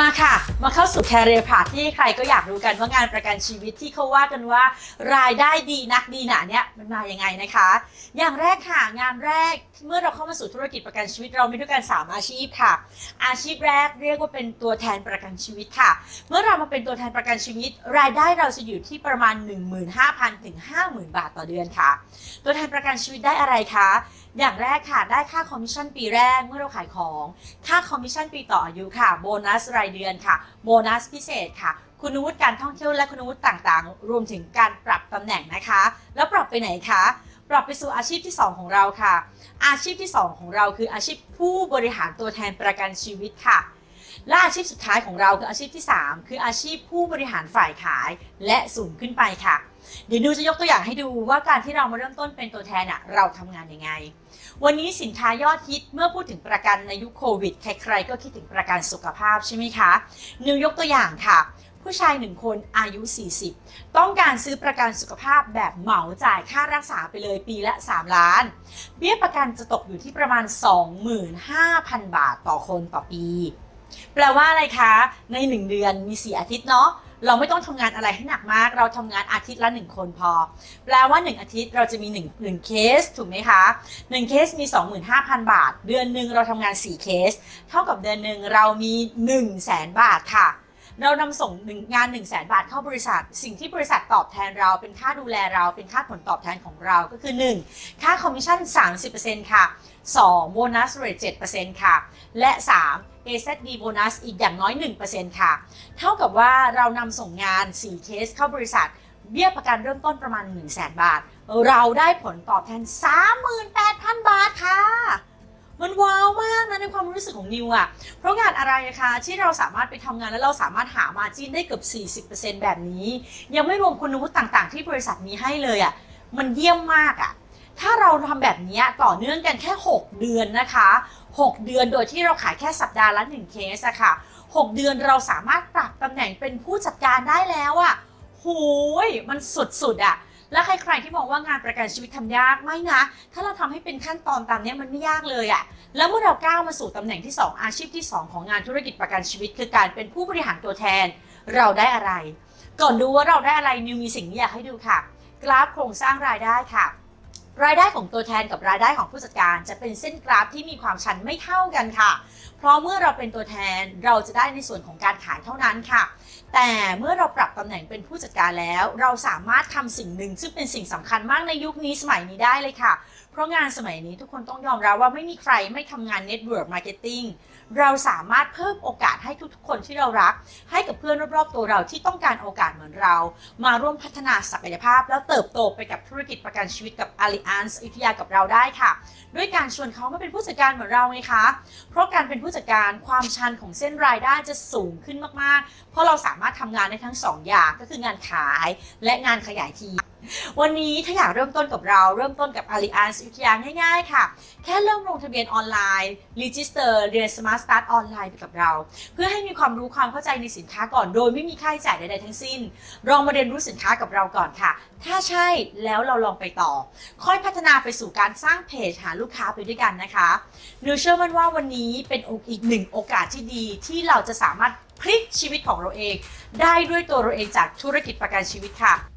มาค่ะ มาเข้าสู่แคเรียพาที่ใครก็อยากรู้กันว่างานประกันชีวิตที่เขาว่ากันว่ารายได้ดีนักดีหนาเนี่ยมันมาอยังไงนะคะ อย่างแรกค่ะงานแรกเมื่อเราเข้ามาสู่ธุรกิจประกันชีวิตเรามีด้วยกันสามอาชีพค่ะ อาชีพแรกเรียกว่าเป็นตัวแทนประกันชีวิตค่ะ เมื่อเรามาเป็นตัวแทนประกันชีวิต รายได้เราจะอยู่ที่ประมาณ 15,000ถึง50,000 บาทต่อเดือนค่ะ ตัวแทนประกันชีวิตได้อะไรคะอย่างแรกค่ะได้ค่าคอมมิชชั่นปีแรกเมื่อเราขายของ ค่าคอมมิชชั่นปีต่ออายุค่ะโบนัสรายเดือนค่ะ โบนัสพิเศษค่ะ คุณวุฒิการท่องเที่ยวและคุณวุฒิต่างๆ รวมถึงการปรับตำแหน่งนะคะ แล้วปรับไปไหนคะปรับไปสู่อาชีพที่ 2 ของเราค่ะ อาชีพที่ 2 ของเราคืออาชีพผู้บริหารตัวแทนประกันชีวิตค่ะ และอาชีพสุดท้ายของเราคืออาชีพที่ 3 คืออาชีพผู้บริหารฝ่ายขายและสูงขึ้นไปค่ะ เดี๋ยวนูจะยกตัวอย่างให้ดูว่าการที่เรามาเริ่มต้นเป็นตัวแทนอะเราทำงานยังไง วันนี้สินค้ายอดฮิตเมื่อพูดถึงประกันในยุคโควิด ใครๆก็คิดถึงประกันสุขภาพใช่ไหมคะ นิวยกตัวอย่างค่ะ ผู้ชายหนึ่งคนอายุ 40 ต้องการซื้อประกันสุขภาพแบบเหมาจ่ายค่ารักษาไปเลยปีละ 3 ล้าน เบี้ยประกันจะตกอยู่ที่ประมาณ 25,000 บาทต่อคนต่อปี แปลว่าอะไรคะใน 1 เดือนมี4อาทิตย์เนาะเราไม่ต้องทำงานอะไรให้หนักมาก เราทำงานอาทิตย์ละ 1 คนพอ แปลว่า 1 อาทิตย์เราจะมี1 1เคสถูกไหมคะ1เคสมี 25,000 บาท เดือนหนึ่งเราทำงาน 4 เคส เท่ากับเดือนหนึ่งเรามี 1 0 0 0 0แสนบาทค่ะ เรานำส่งงงาน 1 0 0 0 0แสนบาทเข้าบริษัท สิ่งที่บริษัทตอบแทนเราเป็นค่าดูแลเราเป็นค่าผลตอบแทนของเราก็คือ 1 ค่าคอมมิชชั่น 30%ค่ะ 2 โบนัสเรท7%ค่ะ และ 3 AZD โบนัสอีกอย่างน้อย 1%ค่ะ เท่ากับว่าเรานำส่งงาน 4 เคสเข้าบริษัท เบี้ยประกันเริ่มต้นประมาณ 1 0 0 0 0แบาท เราได้ผลตอบแทน 38,000 บาทค่ะ มันว้าวมากนะในความรู้สึกของนิวอะเพราะงานอะไรคะที่เราสามารถไปทำงานแล้วเราสามารถหามาจิ้นได้เกือบ 40%แบบนี้ ยังไม่รวมคุณวุฒิต่างๆ ที่บริษัทมีให้เลยอะมันเยี่ยมมากอะ ถ้าเราทำแบบนี้ต่อเนื่องกันแค่ 6 เดือนนะคะ 6 เดือนโดยที่เราขายแค่สัปดาห์ละ1เคสอะค่ะ 6 เดือนเราสามารถปรับตำแหน่งเป็นผู้จัดการได้แล้วอะหูยมันสุดๆอะแล้วใครๆที่มองว่างานประกันชีวิตทำยากไม่นะ ถ้าเราทำให้เป็นขั้นตอนตามนี้มันไม่ยากเลยอะแล้วเมื่อเราก้าวมาสู่ตำแหน่งที่ 2 อาชีพที่ 2 ของงานธุรกิจประกันชีวิต คือการเป็นผู้บริหารตัวแทน เราได้อะไร ก่อนดูว่าเราได้อะไรนิวมีสิ่งที่อยากให้ดูค่ะ กราฟโครงสร้างรายได้ค่ะ รายได้ของตัวแทนกับรายได้ของผู้จัดการจะเป็นเส้นกราฟที่มีความชันไม่เท่ากันค่ะ เพราะเมื่อเราเป็นตัวแทนเราจะได้ในส่วนของการขายเท่านั้นค่ะ แต่เมื่อเราปรับตำแหน่งเป็นผู้จัดการแล้ว เราสามารถทำสิ่งหนึ่งซึ่งเป็นสิ่งสำคัญมากในยุคนี้สมัยนี้ได้เลยค่ะเพราะงานสมัยนี้ทุกคนต้องยอมรับว่าไม่มีใครไม่ทำงาน Network Marketing เราสามารถเพิ่มโอกาสให้ทุกๆคนที่เรารัก ให้กับเพื่อนรอบๆตัวเราที่ต้องการโอกาสเหมือนเรา มาร่วมพัฒนาศักยภาพ แล้วเติบโตไปกับธุรกิจประกันชีวิตกับ Allianz อยุธยากับเราได้ค่ะ ด้วยการชวนเขามาเป็นผู้จัดการเหมือนเราไงคะ เพราะการเป็นผู้จัดการความชันของเส้นรายได้จะสูงขึ้นมากๆ เพราะเราสามารถทำงานได้ทั้งสองอย่างก็คืองานขายและงานขยายทีม วันนี้ถ้าอยากเริ่มต้นกับเราเริ่มต้นกับ Allianz อยุธยาง่ายๆค่ะ แค่เริ่มลงทะเบียนออนไลน์ Register เรียน Smart Start ออนไลน์ไปกับเรา เพื่อให้มีความรู้ความเข้าใจในสินค้าก่อนโดยไม่มีค่าใช้จ่ายใดๆทั้งสิ้นลองมาเรียนรู้สินค้ากับเราก่อนค่ะ ถ้าใช่แล้วเราลองไปต่อ ค่อยพัฒนาไปสู่การสร้างเพจหาลูกค้าไปด้วยกันนะคะหนูเชื่อมั่นว่าวันนี้เป็นอีกหนึ่งโอกาสที่ดีที่เราจะสามารถพลิกชีวิตของเราเอง ได้ด้วยตัวเราเองจากธุรกิจประกันชีวิตค่ะ